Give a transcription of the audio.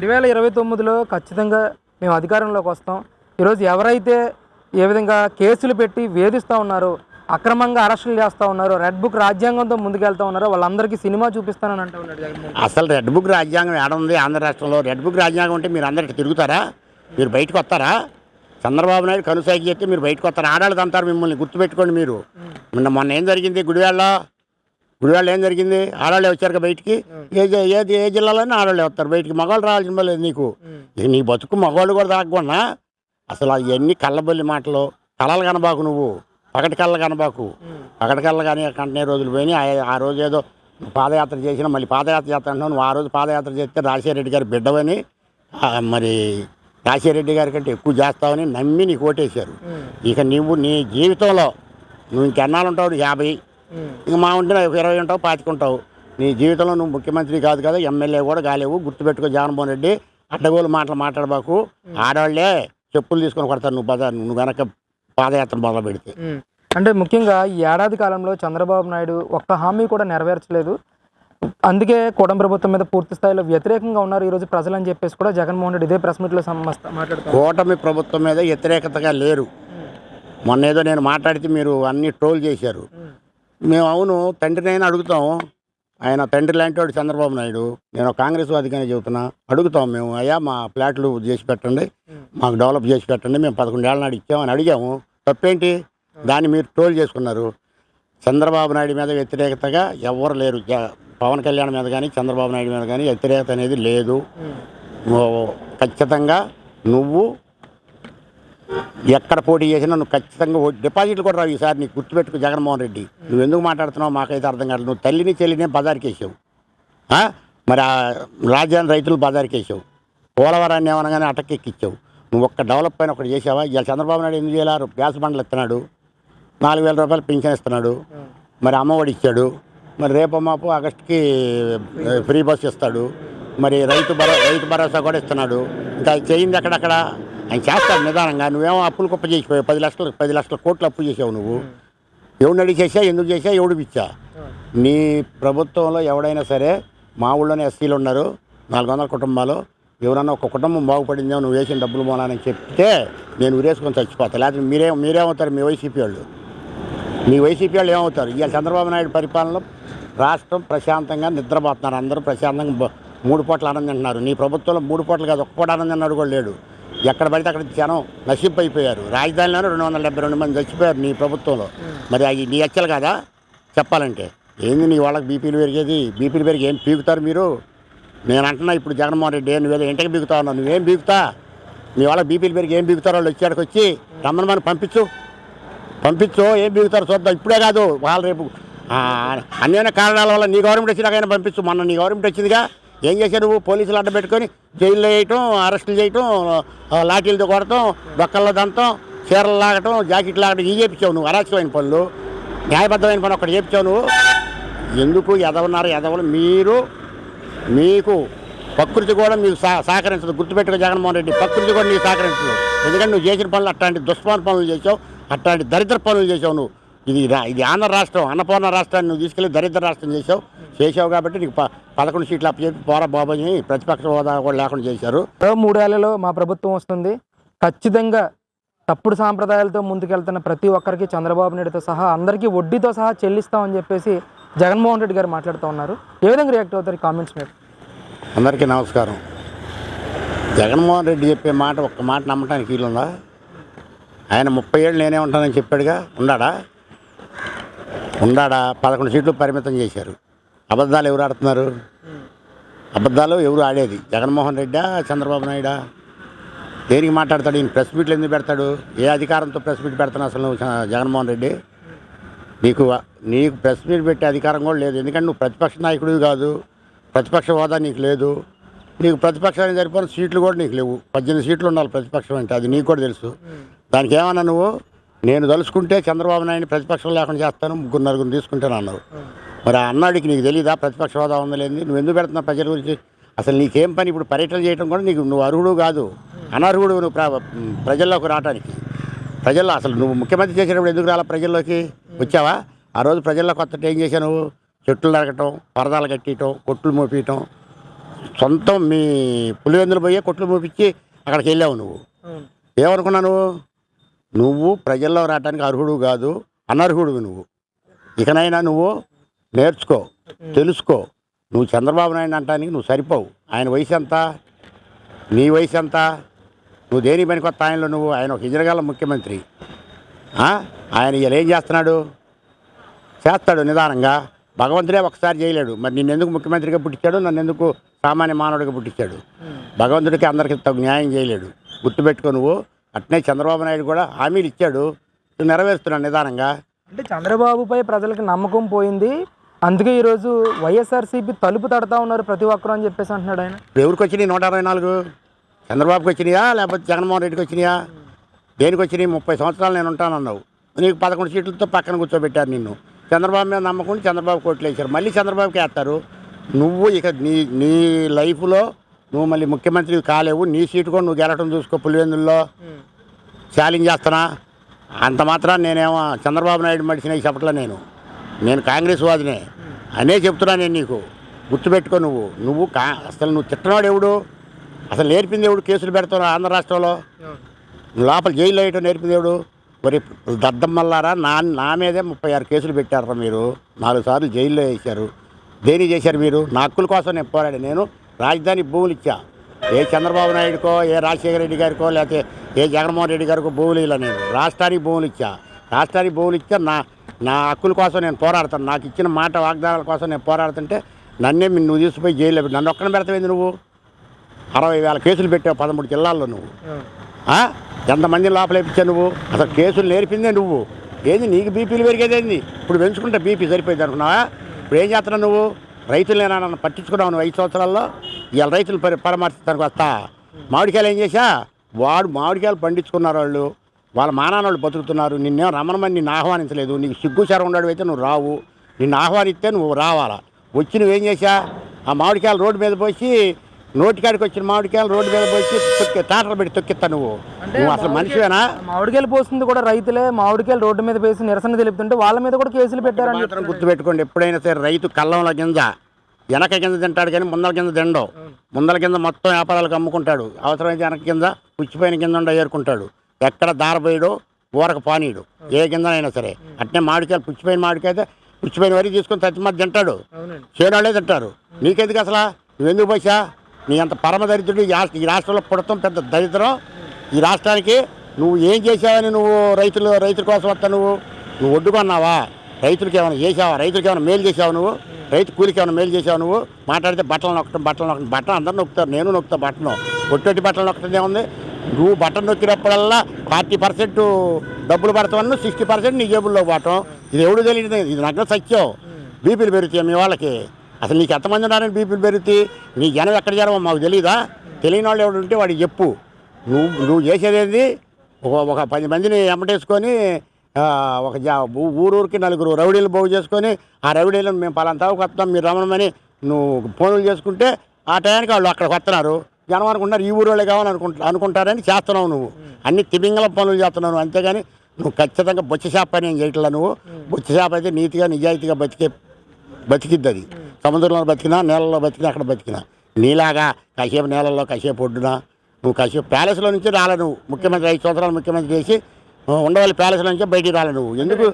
రెండు వేల ఇరవై తొమ్మిదిలో ఖచ్చితంగా మేము అధికారంలోకి వస్తాం. ఈరోజు ఎవరైతే ఏ విధంగా కేసులు పెట్టి వేధిస్తూ ఉన్నారో అక్రమంగా అరెస్టులు చేస్తూ ఉన్నారో రెడ్ బుక్ రాజ్యాంగంతో ముందుకెళ్తా ఉన్నారో వాళ్ళందరికీ సినిమా చూపిస్తానని అంటూ ఉన్నాడు జగన్మోహన్ రెడ్డి. అసలు రెడ్ బుక్ రాజ్యాంగం ఏడ ఉంది ఆంధ్ర రాష్ట్రంలో? రెడ్ బుక్ రాజ్యాంగం ఉంటే మీరు అందరికి తిరుగుతారా? మీరు బయటకు వస్తారా? చంద్రబాబు నాయుడు కనుసాగి చెప్తే మీరు బయటకు వస్తారు? ఆడాళ్ళు తంతారు మిమ్మల్ని గుర్తుపెట్టుకోండి మీరు. మొన్న మొన్న ఏం జరిగింది గుడివాడలో? గుడివాడలో ఏం జరిగింది? ఆడవాళ్ళే వచ్చారు బయటికి. ఏ ఏది ఏ జిల్లాలోనే ఆడవాళ్ళే వస్తారు. బయటికి మగవాళ్ళు రావాల్సిన లేదు నీకు. నీ బతుకు మగవాళ్ళు కూడా తాగకుండా అసలు అవన్నీ కళ్ళబొల్లి మాటలు. కళలు కనబాకు నువ్వు. పగటి కళ్ళ కనబాకు. పగటి కళ్ళ కానీ కంటనే రోజులు పోయినాయి. ఆ- రోజు ఏదో పాదయాత్ర చేసినా మళ్ళీ పాదయాత్ర చేస్తా అంటున్నావు. నువ్వు ఆ రోజు పాదయాత్ర చేస్తే రాజశేఖర రెడ్డి గారి బిడ్డవని మరి రాజశేఖర రెడ్డి గారి కంటే ఎక్కువ చేస్తావని నమ్మి నీకు ఓటేశారు. ఇక నువ్వు నీ జీవితంలో నువ్వు ఇంకెన్నాళ్ళు ఉంటావు? యాభై ఇంక మా ఉంటే ఒక ఇరవై ఉంటావు పాతికుంటావు నీ జీవితంలో నువ్వు ముఖ్యమంత్రి కాదు కదా ఎమ్మెల్యే కూడా కాలేవు గుర్తుపెట్టుకో జగన్మోహన్ రెడ్డి. అడ్డగోలు మాటలు మాట్లాడబాకు. ఆడవాళ్ళే చెప్పులు తీసుకొని కొడతారు నువ్వు బజార్ నువ్వు వెనక పాదయాత్ర మొదలు పెడితే. అంటే ముఖ్యంగా ఈ ఏడాది కాలంలో చంద్రబాబు నాయుడు ఒక్క హామీ కూడా నెరవేర్చలేదు. అందుకే కూటమి ప్రభుత్వం మీద పూర్తి స్థాయిలో వ్యతిరేకంగా ఉన్నారు ఈరోజు ప్రజలని చెప్పేసి కూడా జగన్మోహన్ రెడ్డి ఇదే ప్రెస్ మీట్లో మాట్లాడుతారు కూటమి ప్రభుత్వం మీద వ్యతిరేకతగా లేరు. మొన్న ఏదో నేను మాట్లాడితే మీరు అన్ని ట్రోల్ చేశారు. మేము అవును తండ్రినైనా అడుగుతాం. ఆయన తండ్రి లాంటి వాడు చంద్రబాబు నాయుడు. నేను కాంగ్రెస్ వాదిగానే చెబుతున్నా. అడుగుతాం మేము అయ్యా మా ఫ్లాట్లు చేసి పెట్టండి. మాకు డెవలప్ చేసి పెట్టండి. మేము పదకొండేళ్ళ నాడు ఇచ్చామని అడిగాము. తప్పేంటి? దాన్ని మీరు ట్రోల్ చేసుకున్నారు. చంద్రబాబు నాయుడు మీద వ్యతిరేకతగా ఎవరు లేరు. పవన్ కళ్యాణ్ మీద కానీ చంద్రబాబు నాయుడు మీద కానీ వ్యతిరేకత అనేది లేదు. ఖచ్చితంగా నువ్వు ఎక్కడ పోటీ చేసినా నువ్వు ఖచ్చితంగా డిపాజిట్లు కూడా రావు ఈసారి నీకు గుర్తుపెట్టుకు జగన్మోహన్ రెడ్డి. నువ్వు ఎందుకు మాట్లాడుతున్నావు మాకైతే అర్థం కాదు నువ్వు తల్లిని చెల్లినే బజార్కేసావు. మరి ఆ రాజ్యాన్ని రైతులు బజార్కేసావు. పోలవరాన్ని ఏమనగానే అటకెక్కిచ్చావు. నువ్వు ఒక్క డెవలప్ అయిన ఒకటి చేసావా? ఇలా చంద్రబాబు నాయుడు ఎందుకు చేయాలి? గ్యాస్ బండ్లు ఇస్తున్నాడు. నాలుగు వేల రూపాయలు పింఛన్ ఇస్తున్నాడు. మరి అమ్మఒడి ఇచ్చాడు. మరి రేపు మాపు ఆగస్టుకి ఫ్రీ బస్ ఇస్తాడు. మరి రైతు భరో రైతు భరోసా కూడా ఇస్తున్నాడు. ఇంకా చేయింది అక్కడక్కడ ఆయన చేస్తాడు నిదానంగా. నువ్వేమో అప్పులు కుప్ప చేసిపోయావు. పది లక్షలు పది లక్షల కోట్లు అప్పు చేసావు నువ్వు. ఎవడిని అడిగి చేసా ఎందుకు చేసా ఎవడు ఇచ్చా నీ ప్రభుత్వంలో ఎవడైనా సరే మా ఊళ్ళోనే ఎస్సీలు ఉన్నారు నాలుగు వందల కుటుంబాలు. ఎవరన్నా ఒక కుటుంబం బాగుపడిందేమో నువ్వు వేసిన డబ్బులు పోనాలని చెప్తే నేను ఉరేసుకొని చచ్చిపోతా. లేకపోతే మీరే మీరేమవుతారు? మీ వైసీపీ వాళ్ళు. మీ వైసీపీ వాళ్ళు ఏమవుతారు? ఇవాళ చంద్రబాబు నాయుడు పరిపాలనలో రాష్ట్రం ప్రశాంతంగా నిద్రపోతున్నారు. అందరూ ప్రశాంతంగా మూడు పూటలు ఆనందం తింటున్నారు. నీ ప్రభుత్వంలో మూడు పూటలు కాదు ఒక్క పూట ఆనందం కూడా లేడు. ఎక్కడ పడితే అక్కడ జనం నశింపు అయిపోయారు రాజధానిలోనే రెండు వందల డెబ్బై రెండు మంది చచ్చిపోయారు నీ ప్రభుత్వంలో. మరి అవి నీ హత్యలు కదా? చెప్పాలంటే. ఏంది నీ వాళ్ళకి బీపీలు పెరిగేది? బీపీలు పెరిగి ఏం పీకుతారు మీరు? నేను అంటున్నా ఇప్పుడు జగన్మోహన్ రెడ్డి నువ్వేదో ఇంటికి బీగుతా ఉన్నావు నువ్వేం బీగుతా మీ వాళ్ళకి బీపీలు పెరిగి ఏం బీగుతారో వాళ్ళు వచ్చాడికి వచ్చి రమ్మని మనం పంపించు. పంపించు ఏం బీగుతారు చూద్దాం. ఇప్పుడే కాదు వాళ్ళు రేపు అన్యాయ కారణాల వల్ల నీ గవర్నమెంట్ వచ్చినాకైనా పంపించు. మొన్న నీ గవర్నమెంట్ వచ్చిందిగా. ఏం చేశావు నువ్వు? పోలీసులు అడ్డ పెట్టుకొని జైల్లో వేయటం అరెస్టులు చేయటం లాఠీలతో కొడటం బొక్కల్లో దంతం చీరలు లాగటం జాకెట్లు లాగటం ఇవి చేపించావు నువ్వు. అరాచకమైన పనులు న్యాయబద్ధమైన పని ఒకటి చేపించావు నువ్వు. ఎందుకు ఎదవన్నారు? ఎదవలు మీరు మీకు ప్రకృతి కూడా మీకు సహ సహకరించదు. గుర్తుపెట్టుకో జగన్మోహన్ రెడ్డి ప్రకృతి కూడా నీకు సహకరించదు. ఎందుకంటే నువ్వు చేసిన పనులు అట్లాంటి దుష్పాన పనులు చేసావు అట్లాంటి దరిద్ర పనులు చేసావు నువ్వు. ఇది ఇది ఆంధ్ర రాష్ట్రం అన్నపూర్ణ రాష్ట్రాన్ని నువ్వు తీసుకెళ్ళి దరిద్ర రాష్ట్రం చేసావు చేసావు కాబట్టి నీకు పదకొండు సీట్లు అప్పచెప్పి పోరా బాబాయ్ ప్రతిపక్ష హోదా కూడా లేకుండా చేశారు. మరో మూడేళ్ళలో మా ప్రభుత్వం వస్తుంది. ఖచ్చితంగా తప్పుడు సాంప్రదాయాలతో ముందుకెళ్తున్న ప్రతి ఒక్కరికి చంద్రబాబు నాయుడుతో సహా అందరికీ వడ్డీతో సహా చెల్లిస్తామని చెప్పేసి జగన్మోహన్ రెడ్డి గారు మాట్లాడుతూ ఉన్నారు. ఏ విధంగా రియాక్ట్ అవుతారు కామెంట్స్ మీద అందరికీ నమస్కారం. జగన్మోహన్ రెడ్డి చెప్పే మాట ఒక్క మాట నమ్మటానికి వీలుందా? ఆయన ముప్పై ఏళ్ళు నేనే ఉంటానని చెప్పాడుగా. ఉండాడా ఉండాడా? పదకొండు సీట్లు పరిమితం చేశారు. అబద్ధాలు ఎవరు ఆడుతున్నారు? అబద్ధాలు ఎవరు ఆడేది? జగన్మోహన్ రెడ్డా చంద్రబాబు నాయుడా? దేనికి మాట్లాడతాడు? ఈయన ప్రెస్ మీట్లు ఎందుకు పెడతాడు? ఏ అధికారంతో ప్రెస్ మీట్ పెడతాను అసలు నువ్వు జగన్మోహన్ రెడ్డి? నీకు నీకు ప్రెస్ మీట్ పెట్టే అధికారం కూడా లేదు. ఎందుకంటే నువ్వు ప్రతిపక్ష నాయకుడివి కాదు. ప్రతిపక్ష హోదా నీకు లేదు. నీకు ప్రతిపక్షానికి సరిపోయిన సీట్లు కూడా నీకు లేవు. పద్దెనిమిది సీట్లు ఉండాలి ప్రతిపక్షం అంటే. అది నీకు కూడా తెలుసు. దానికి ఏమన్నా నువ్వు నేను తలుచుకుంటే చంద్రబాబు నాయుడిని ప్రతిపక్షం లేకుండా చేస్తాను ముగ్గురు నలుగురు తీసుకుంటాను అన్నావు మరి ఆ అన్నాడికి నీకు తెలియదా ప్రతిపక్ష హోదా ఉందలేంది నువ్వు ఎందుకు పెడుతున్నావు ప్రజల గురించి? అసలు నీకేం పని? ఇప్పుడు పర్యటన చేయడం కూడా నీకు నువ్వు అర్హుడు కాదు. అనర్హుడు నువ్వు ప్ర- ప్రజల్లోకి రావడానికి ప్రజల్లో అసలు నువ్వు ముఖ్యమంత్రి చేసేటప్పుడు ఎందుకు రాలా ప్రజల్లోకి? వచ్చావా? ఆ రోజు ప్రజల్లో కొత్త ఏం చేశావు నువ్వు? చెట్లు నరకటం పరదాలు కట్టేయటం కొట్లు మోపించటం సొంతం మీ పులివెందులు పోయి కొట్లు మూపించి అక్కడికి వెళ్ళావు నువ్వు. ఏమనుకున్నా నువ్వు? నువ్వు ప్రజల్లో రావడానికి అర్హుడు కాదు అనర్హుడు నువ్వు. ఇకనైనా నువ్వు నేర్చుకో తెలుసుకో. నువ్వు చంద్రబాబు నాయుడు అంటానికి నువ్వు సరిపోవు. ఆయన వయసు ఎంత నీ వయసు ఎంత నువ్వు దేని పని కొత్త ఆయనలో నువ్వు? ఆయన ఒక ఇజరగల ముఖ్యమంత్రి? ఆయన ఇలా ఏం చేస్తున్నాడు? చేస్తాడు నిదానంగా. భగవంతుడే ఒకసారి చేయలేడు. మరి నిన్ను ఎందుకు ముఖ్యమంత్రిగా పుట్టించాడు? నన్ను ఎందుకు సామాన్య మానవుడిగా పుట్టించాడు? భగవంతుడికి అందరికి తగు న్యాయం చేయలేడు. గుర్తుపెట్టుకో నువ్వు. అట్నే చంద్రబాబు నాయుడు కూడా హామీలు ఇచ్చాడు. నెరవేరుస్తున్నాడు నిదానంగా. అంటే చంద్రబాబుపై ప్రజలకు నమ్మకం పోయింది. అందుకే ఈరోజు వైఎస్ఆర్సీపీ తలుపు తడతా ఉన్నారు ప్రతి ఒక్కరు అని చెప్పేసి అంటున్నాడు ఆయన. ఎవరికి వచ్చినాయి నూట అరవై నాలుగు? చంద్రబాబుకి వచ్చినాయా? లేకపోతే జగన్మోహన్ రెడ్డికి వచ్చినాయా? దేనికి వచ్చినాయి? ముప్పై సంవత్సరాలు నేను ఉంటానన్నావు. నీకు పదకొండు సీట్లతో పక్కన కూర్చోబెట్టారు నిన్ను. చంద్రబాబు మీద నమ్మకుండా చంద్రబాబు కోట్లు వేశారు. మళ్ళీ చంద్రబాబుకి వేస్తారు. నువ్వు ఇక నీ నీ లైఫ్లో నువ్వు మళ్ళీ ముఖ్యమంత్రి కాలేవు నీ సీటు కూడా నువ్వు గెలవటం చూసుకో పులివెందుల్లో. ఛాలెంజ్ చేస్తున్నా. అంత మాత్రం నేనేమో చంద్రబాబు నాయుడు మడిసిన చెప్పట్లా నేను. నేను కాంగ్రెస్ వాదినే. అనే చెప్తున్నా నేను నీకు. గుర్తుపెట్టుకో నువ్వు. నువ్వు కా అసలు నువ్వు తిట్టనాడు ఎవడు? అసలు నేర్పింది ఎవడు కేసులు పెడతావు ఆంధ్ర రాష్ట్రంలో? లోపల జైల్లో వేయటం నేర్పింది ఎవడు? మరి దద్దమ్మల్లారా నా నా మీదే ముప్పై ఆరు కేసులు పెట్టారా మీరు? నాలుగు సార్లు జైల్లో వేశారు. దేని చేశారు మీరు? నా హక్కుల కోసం నేను పోరాడు నేను రాజధాని భూములు ఇచ్చా. ఏ చంద్రబాబు నాయుడుకో ఏ రాజశేఖర రెడ్డి గారికో లేకపోతే ఏ జగన్మోహన్ రెడ్డి గారికో భూములు ఇలా నేను. రాష్ట్రానికి భూములు ఇచ్చా. రాష్ట్రానికి భూములు ఇచ్చా నా నా హక్కుల కోసం నేను పోరాడతాను. నాకు ఇచ్చిన మాట వాగ్దానాల కోసం నేను పోరాడుతుంటే నన్నే నువ్వు తీసుకుపోయి జైల్లో పెట్టి- నన్ను ఒక్కన పెడతావేంది నువ్వు? అరవై వేల కేసులు పెట్టావు పదమూడు జిల్లాల్లో నువ్వు. ఆ? ఎంతమందిని లోపలేపించావు నువ్వు? అసలు కేసులు నేర్పిందే నువ్వు. ఏంది నీకు బీపీలు పెరిగేదేంది? ఇప్పుడు పెంచుకుంటే బీపీ సరిపోయింది అనుకున్నావా? ఇప్పుడు ఏం చేస్తున్నావు నువ్వు? రైతులు నేను పట్టించుకున్నావు ఐదు సంవత్సరాల్లో. ఇవాళ రైతులు పరి పరామర్శించడానికి వస్తా. మామిడికాయలు ఏం చేశా? వాడు మామిడికాయలు పండించుకున్నారు వాళ్ళు. వాళ్ళ మానాన్నోళ్ళు బతుకుతున్నారు. నిన్నేం రమణమని నిన్ను ఆహ్వానించలేదు. నీకు సిగ్గు శరం అయితే నువ్వు రావు. నిన్ను ఆహ్వానిస్తే నువ్వు రావాలా. వచ్చి నువ్వేం చేశా? ఆ మామిడికాయలు రోడ్డు మీద పోసి నోటికాడికి వచ్చిన మామిడికాయలు రోడ్డు మీద పోసి తొక్కి తాటలు పెట్టి తొక్కిస్తా నువ్వు. నువ్వు అసలు మనిషివేనా? మామిడికాయలు పోస్తుంది కూడా రైతులే. మామిడికాయలు రోడ్డు మీద వేసి నిరసన తెలుపుతుంటే వాళ్ళ మీద కూడా కేసులు పెట్టారని మాత్రం గుర్తుపెట్టుకోండి. ఎప్పుడైనా సరే రైతు కళ్ళంలో గింజ వెనక గింజ తింటాడు కానీ ముందల గింజ తిండవు ముందల గింజ మొత్తం వ్యాపారాలకు అమ్ముకుంటాడు. అవసరమైతే వెనక గింజ పుచ్చిపోయిన గింజ ఉండ ఏరుకుంటాడు. ఎక్కడ దారబోయడు ఊరకు పానీయుడు. ఏ గింజనైనా సరే. అట్నే మామిడికాయలు పుచ్చిపోయిన మామిడికాయ పుచ్చిపోయిన వరకు తీసుకొని తచ్చి మధ్య తింటాడు. చేయడాలే తింటారు. నీకెందుకు అసలు? నువ్వెందుకు పోసా? నీ అంత పరమ దరిద్రుడు ఈ రాష్ట్రంలో పుడతాం పెద్ద దరిద్రం. ఈ రాష్ట్రానికి నువ్వు ఏం చేసావని నువ్వు రైతులు రైతుల కోసం వస్తా నువ్వు? నువ్వు ఒడ్డుకున్నావా? రైతులకి ఏమైనా చేసావా రైతులకి ఏమైనా మేలు చేసావు నువ్వు? రైతు కూలికి ఏమైనా మేలు చేసావు నువ్వు? మాట్లాడితే బట్టలు నొక్కటం బట్టలు నొక్కటం బట్టలు అందరూ నొక్కుతారు. నేను నొక్కుతా బట్టను. ఒట్టొట్టి బట్టలు నొక్కటం ఏముంది? నువ్వు బట్టలు నొక్కినప్పుడల్లా ఫార్టీ పర్సెంట్ డబ్బులు పడతావను సిక్స్టీ పర్సెంట్ నీ జేబుల్లో పోవటం. ఇది ఎవడు తెలియదు? ఇది నాకు సత్యం. బీపీలు పెరుగుతాయి మీ వాళ్ళకి? అసలు నీకు ఎంతమంది ఉన్నారని బీపీలు పెరుగుతాయి? నీ జనం ఎక్కడ జరమో మాకు తెలియదా తెలియని వాళ్ళు ఎవడు ఉంటే వాడికి చెప్పు. నువ్వు నువ్వు చేసేది ఒక ఒక పది మందిని ఎమ్మటేసుకొని ఒక జా ఊరూరికి నలుగురు రౌడీలు బాగు చేసుకొని ఆ రౌడీలను మేము పలాంతావుకు వస్తాం మీరు రమణమని నువ్వు ఫోన్లు చేసుకుంటే ఆ టయానికి వాళ్ళు అక్కడికి వస్తున్నారు జనం అనుకుంటారు ఈ ఊరు వాళ్ళే కావాలని అనుకుంటా అనుకుంటారని చేస్తున్నావు నువ్వు. అన్ని తిమింగల పనులు చేస్తున్నావు అంతేగాని నువ్వు ఖచ్చితంగా బొచ్చ చేప పని ఏం చేయట్లా నువ్వు? బొచ్చ చేప అయితే నీతిగా నిజాయితీగా బతికే బతికిద్ది అది సముద్రంలో బతికినా నీళ్ళలో బతికినా అక్కడ బతికినా. నీలాగా కాసేపు నీళ్ళల్లో కాసేపు ఒడ్డున నువ్వు కలిసి ప్యాలెస్లో నుంచి రాలే నువ్వు. ముఖ్యమంత్రి ఐదు సంవత్సరాలు ముఖ్యమంత్రి చేసి ఉండవల్లి ప్యాలెస్లో నుంచి బయటికి రాలే నువ్వు. ఎందుకు?